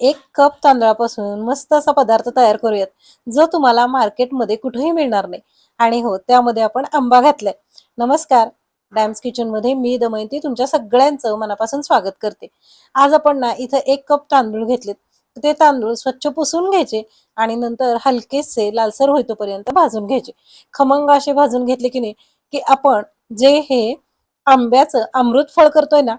एक कप तांदळापासून मस्त असा पदार्थ तयार करूयात जो तुम्हाला मार्केटमध्ये कुठेही मिळणार नाही. आणि हो त्यामध्ये आपण आंबा घातलाय. नमस्कार डॅम्स किचनमध्ये मी दमयंती तुमच्या सगळ्यांचं मनापासून स्वागत करते. आज आपण ना इथं एक कप तांदूळ घेतलेत. ते तांदूळ स्वच्छ पुसून घ्यायचे आणि नंतर हलकेसे लालसर होईतोपर्यंत भाजून घ्यायचे. खमंग असे भाजून घेतले की नाही की आपण जे हे आंब्याचं अमृत फळ करतोय ना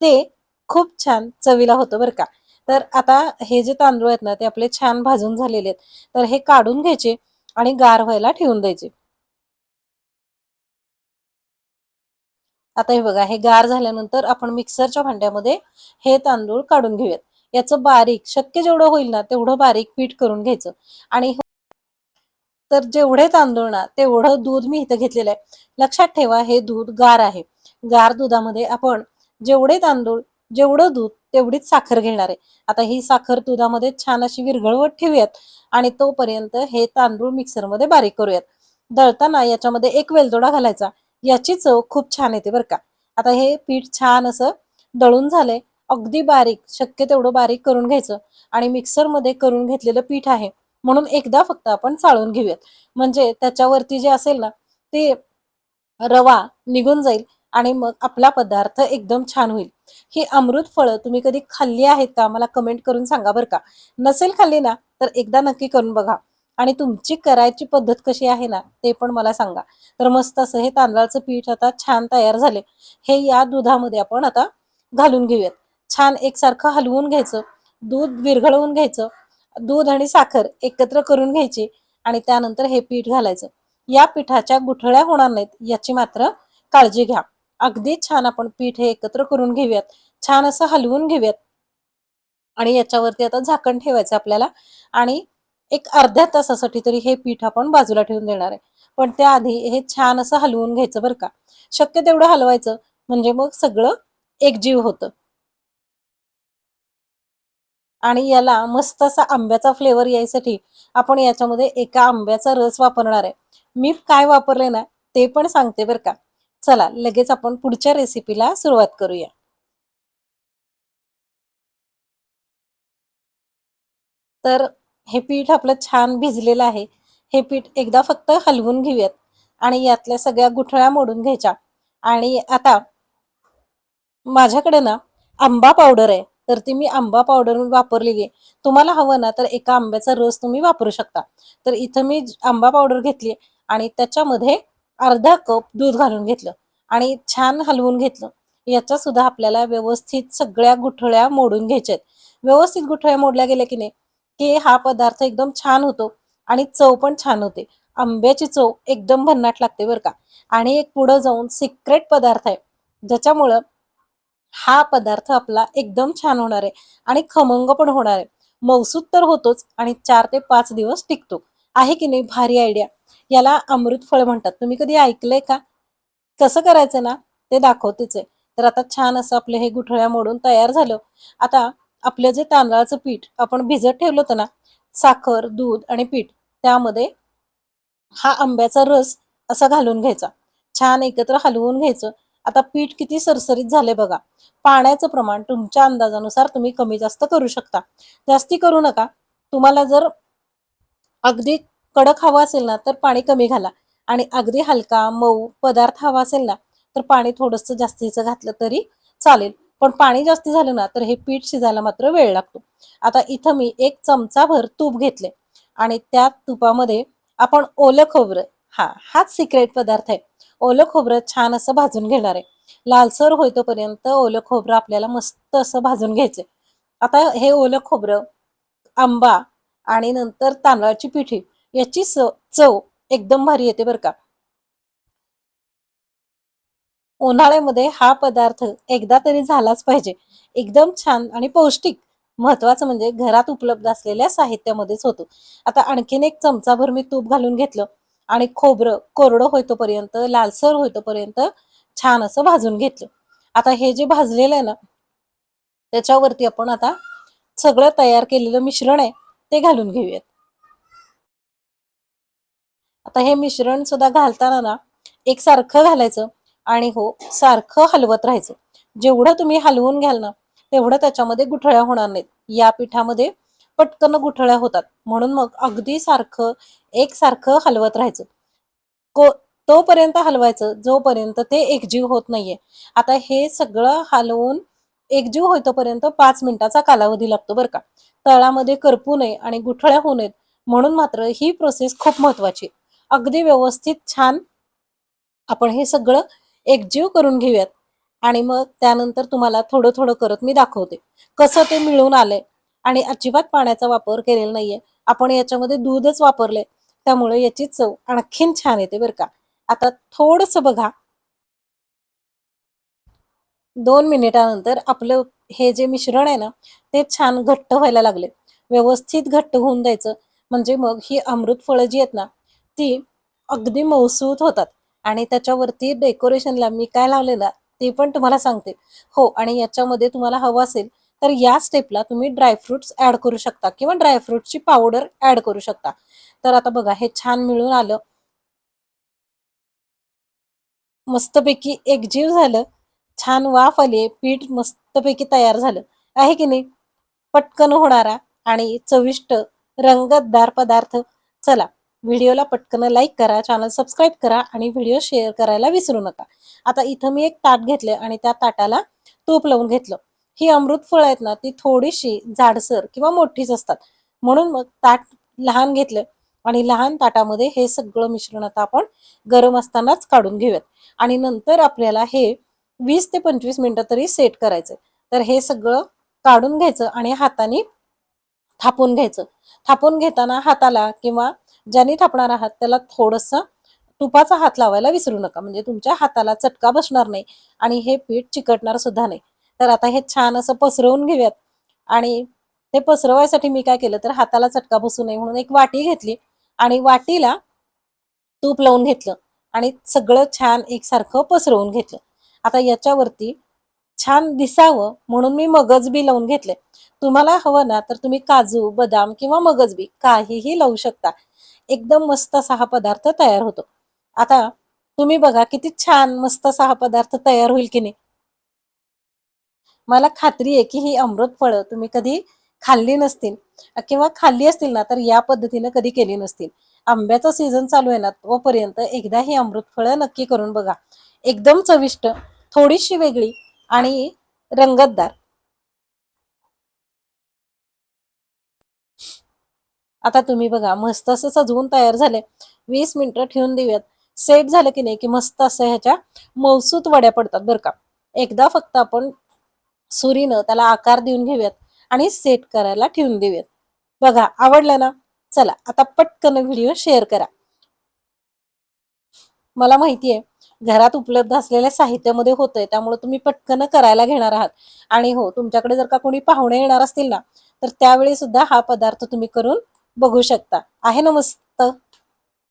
ते खूप छान चवीला होतं बरं का. तर आता हे जे तांदूळ आहेत ना ते आपले छान भाजून झालेले आहेत. तर हे काढून घ्यायचे आणि गार व्हायला ठेवून द्यायचे. आता हे बघा हे गार झाल्यानंतर आपण मिक्सरच्या भांड्यामध्ये हे तांदूळ काढून घेऊयात. याचं बारीक शक्य जेवढं होईल ना तेवढं बारीक पीठ करून घ्यायचं. आणि हो, तर जेवढे तांदूळ ना तेवढं दूध मी इथं घेतलेलं आहे. लक्षात ठेवा हे दूध गार आहे. गार दुधामध्ये आपण जेवढे तांदूळ जेवढं दूध तेवढीच साखर घेणार आहे. आता ही साखर दुधामध्ये छान अशी विरघळवत ठेवूयात आणि तोपर्यंत हे तांदूळ मिक्सरमध्ये बारीक करूयात. दळताना याच्यामध्ये एक वेलदोडा घालायचा. याची चव खूप छान येते बरं का. आता हे पीठ छान असं दळून झालंय. अगदी बारीक शक्य तेवढं बारीक करून घ्यायचं आणि मिक्सरमध्ये करून घेतलेलं पीठ आहे. म्हणून एकदा फक्त आपण चाळून घेऊयात. म्हणजे त्याच्यावरती जे असेल ना ते रवा निघून जाईल. आणि मग आपला पदार्थ एकदम छान होईल. ही अमृत फळं तुम्ही कधी खाल्ली आहेत का? मला कमेंट करून सांगा बरं का. नसेल खाल्ली ना तर एकदा नक्की करून बघा. आणि तुमची करायची पद्धत कशी आहे ना ते पण मला सांगा. तर मस्त असं हे तांदळाचं पीठ आता छान तयार झाले. हे या दुधामध्ये आपण आता घालून घेऊयात. छान एकसारखं हलवून घ्यायचं. दूध विरघळवून घ्यायचं. दूध आणि साखर एकत्र करून घ्यायची आणि त्यानंतर हे पीठ घालायचं. या पिठाच्या गुठळ्या होणार नाहीत याची मात्र काळजी घ्या. अगदी छान आपण पीठ हे एकत्र करून घेऊयात. छान असं हलवून घेऊयात. आणि याच्यावरती आता झाकण ठेवायचं आपल्याला. आणि एक अर्ध्या तासासाठी तरी हे पीठ आपण बाजूला ठेवून देणार आहे. पण त्याआधी हे छान असं हलवून घ्यायचं बरं का. शक्य तेवढं हलवायचं म्हणजे मग सगळं एकजीव होतं. आणि याला मस्त असा आंब्याचा फ्लेवर यायसाठी आपण याच्यामध्ये एका आंब्याचा रस वापरणार आहे. मी काय वापरले ना ते पण सांगते बरं का. चला लगेच आपण पुढच्या रेसिपीला सुरुवात करूया. तर हे पीठ आपलं छान भिजलेलं आहे. हे पीठ एकदा फक्त हलवून घेऊयात आणि यातल्या सगळ्या गुठळ्या मोडून घ्यायच्या. आणि आता माझ्याकडे ना आंबा पावडर आहे. तर ती मी आंबा पावडर वापरलेली आहे. तुम्हाला हवं ना तर एका आंब्याचा रस तुम्ही वापरू शकता. तर इथं मी आंबा पावडर घेतली आणि त्याच्यामध्ये अर्धा कप दूध घालून घेतलं आणि छान हलवून घेतलं. याचा सुद्धा आपल्याला व्यवस्थित सगळ्या गुठळ्या मोडून घ्यायच्या आहेत व्यवस्थित गुठळ्या मोडल्या गेल्या की नाही की हा पदार्थ एकदम छान होतो आणि चव पण छान होते. आंब्याची चव एकदम भन्नाट लागते बरं का. आणि एक पुढं जाऊन सिक्रेट पदार्थ आहे. ज्याच्यामुळं हा पदार्थ आपला एकदम छान होणार आहे आणि खमंग पण होणार आहे. मौसूद तर होतोच आणि चार ते पाच दिवस टिकतो. आहे की नाही? भारी आयडिया याला अमृत फळ म्हणतात. तुम्ही कधी ऐकलंय का? कसं करायचं ना? ते दाखवतेच आहे. तर आता छान असं आपले हे गुठळ्या मोडून तयार झालं. आता आपलं जे तांदळाचं पीठ आपण भिजत ठेवलं होतं ना साखर दूध आणि पीठ त्यामध्ये हा आंब्याचा रस असा घालून घ्यायचा. छान एकत्र हलवून घ्यायचं. आता पीठ किती सरसरीत झाले बघा. पाण्याचं प्रमाण तुमच्या अंदाजानुसार तुम्ही कमी जास्त करू शकता. जास्ती करू नका. तुम्हाला जर अगदी कडक हवा असेल ना तर पाणी कमी घाला. आणि अगदी हलका मऊ पदार्थ हवा असेल ना तर पाणी थोडंसं जास्तीचं घातलं तरी चालेल. पण पाणी जास्ती झालं ना तर हे पीठ शिजायला मात्र वेळ लागतो. आता इथं मी एक चमचाभर तूप घेतले आणि त्या तुपामध्ये आपण ओलं खोबरं हा हाच सिक्रेट पदार्थ आहे. ओलं खोबरं छान असं भाजून घेणार आहे. लालसर होईतोपर्यंत ओलं खोबरं आपल्याला मस्त असं भाजून घ्यायचं आता हे ओलं खोबरं आंबा आणि नंतर तांदळाची पिठी याची चव एकदम भारी येते बरं का. उन्हाळ्यामध्ये हा पदार्थ एकदा तरी झालाच पाहिजे. एकदम छान आणि पौष्टिक महत्वाचं म्हणजे घरात उपलब्ध असलेल्या साहित्यामध्येच होतो. आता आणखीन एक चमचाभर मी तूप घालून घेतलं आणि खोबरं कोरडं होईतोपर्यंत लालसर होईतोपर्यंत छान असं भाजून घेतलं. आता हे जे भाजलेलं आहे ना त्याच्यावरती आपण आता सगळं तयार केलेलं मिश्रण आहे ते घालून घेऊयात. आता हे मिश्रण सुद्धा घालताना ना एकसारखं घालायचं आणि हो सारखं हलवत राहायचं. जेवढं तुम्ही हलवून घ्याल ना तेवढं त्याच्यामध्ये गुठळ्या होणार नाहीत. या पिठामध्ये पटकन गुठळ्या होतात. म्हणून मग अगदी सारखं एकसारखं हलवत राहायचं. को तोपर्यंत हलवायचं जोपर्यंत ते एकजीव होत नाहीये. आता हे सगळं हलवून एकजीव होईतोपर्यंत पाच मिनिटाचा कालावधी लागतो बरं का. तळामध्ये करपू नये आणि गुठळ्या होऊ नयेत. म्हणून मात्र ही प्रोसेस खूप महत्वाची अगदी व्यवस्थित छान आपण हे सगळं एकजीव करून घेऊयात. आणि मग त्यानंतर तुम्हाला थोडं थोडं करत मी दाखवते. कसं ते मिळून आलंय. आणि अजिबात पाण्याचा वापर केलेला नाहीये. आपण याच्यामध्ये दूधच वापरले. त्यामुळे याची चव आणखीन छान येते बरं का. आता थोडस बघा. दोन मिनिटानंतर आपलं हे जे मिश्रण आहे ना ते छान घट्ट व्हायला लागले. व्यवस्थित घट्ट होऊन द्यायचं. म्हणजे मग ही अमृत फळं जी आहेत ना ती अगदी मौसूत होतात. आणि त्याच्यावरती डेकोरेशनला मी काय लावलेलं ते पण तुम्हाला सांगते. हो आणि याच्यामध्ये तुम्हाला हवं असेल तर या स्टेपला तुम्ही ड्रायफ्रुट्स ऍड करू शकता किंवा ड्रायफ्रुटची पावडर ऍड करू शकता. तर आता बघा हे छान मिळून आलं. मस्तपैकी एकजीव झालं. छान वाफ आली पीठ मस्तपैकी तयार झालं. आहे की नाही? पटकन होणारा आणि चविष्ट रंगतदार पदार्थ. चला व्हिडिओला पटकन लाईक करा चॅनल सबस्क्राईब करा आणि व्हिडिओ शेअर करायला विसरू नका. आता इथं मी एक ताट घेतले आणि त्या ताटाला तूप लावून घेतलं. ही अमृत फळं आहेत ना ती थोडीशी जाडसर किंवा मोठीच असतात. म्हणून मग ताट लहान घेतलं आणि लहान ताटामध्ये हे सगळं मिश्रण आता आपण गरम असतानाच काढून घेऊयात. आणि नंतर आपल्याला हे वीस ते पंचवीस मिनिटं तरी सेट करायचं तर हे सगळं काढून घ्यायचं आणि हाताने थापून घ्यायचं. थापून घेताना हाताला किंवा ज्यांनी थापणार आहात त्याला थोडंसं तुपाचा हात लावायला विसरू नका. म्हणजे तुमच्या हाताला चटका बसणार नाही आणि हे पीठ चिकटणार सुद्धा नाही. तर आता हे छान असं पसरवून घेऊयात. आणि ते पसरवायसाठी मी काय केलं तर हाताला चटका बसू नये म्हणून एक वाटी घेतली आणि वाटीला तूप लावून घेतलं आणि सगळं छान एकसारखं पसरवून घेतलं. आता याच्यावरती छान दिसावं म्हणून मी मगज बी लावून घेतले तुम्हाला हवं ना तर तुम्ही काजू बदाम किंवा मगज बी काहीही लावू शकता. एकदम मस्त असा हा पदार्थ तयार होतो. आता तुम्ही बघा किती छान मस्त असा हा पदार्थ तयार होईल की नाही. मला खात्री आहे की ही अमृत फळं तुम्ही कधी खाल्ली नसतील. किंवा खाल्ली असतील ना तर या पद्धतीने कधी केली नसतील. आंब्याचा सीझन चालू आहे ना तोपर्यंत एकदा ही अमृत फळं नक्की करून बघा. एकदम चविष्ट थोडीशी वेगळी आणि रंगतदार. आता तुम्ही बघा मस्त असं सजवून तयार झाले वीस मिनिटं ठेवून देऊयात. सेट झालं की नाही की मस्त असं ह्याच्या मौसूत वड्या पडतात बरं का. एकदा फक्त आपण सुरीनं त्याला आकार देऊन घेऊयात आणि सेट करायला ठेवून देऊयात. बघा आवडलं ना? चला आता पटकन व्हिडिओ शेअर करा. मला माहिती आहे घरात उपलब्ध असलेल्या साहित्यामध्ये होतंय त्यामुळे तुम्ही पटकन करायला घेणार आहात. आणि हो तुमच्याकडे जर का कोणी पाहुणे येणार असतील ना तर त्यावेळी सुद्धा हा पदार्थ तुम्ही करून बघू शकता. आहे ना मस्त